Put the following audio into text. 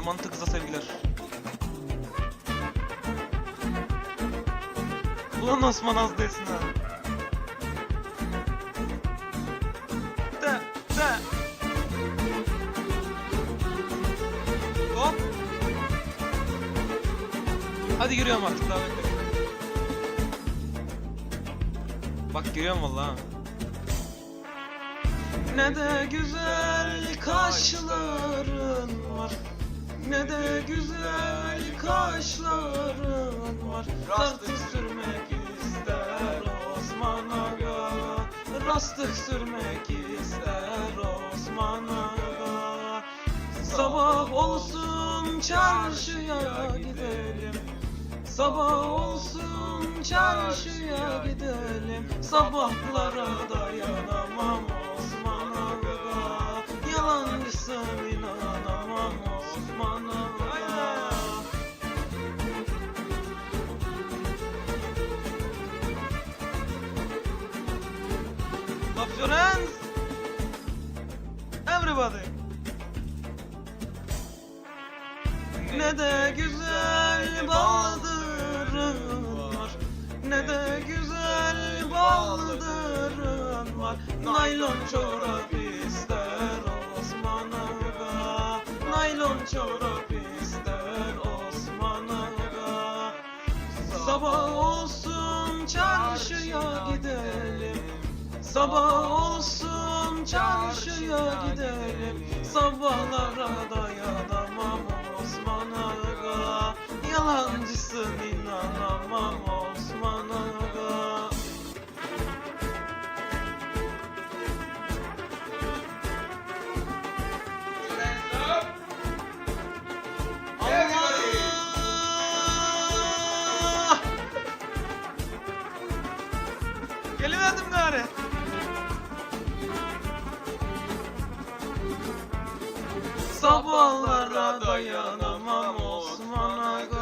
Yaman kıza sevgiler. Ulan Osman az değilsin ha. De, de. Hop. Hadi giriyorum artık daha bekle. Bak giriyorum vallahi. ha. Ne de güzel kaşların var Ne de güzel kaşların var. Rastık sürmek ister Osman Aga Rastık sürmek ister Osman Aga Sabah olsun çarşıya gidelim. Sabah olsun çarşıya gidelim. Sabahlara dayanamam Osman Aga Yalancısın Clap your hands Everybody. Ne de güzel baldırın var. Ne de güzel baldırın var. Naylon çorap ister Osman Aga Naylon çorap ister Osman Aga Sabah olsun çarşıya gidelim Sabah olsun çarşıya gidelim Sabahlara dayanamam Osman Aga Yalancısın inanamam 嫌なままもまないが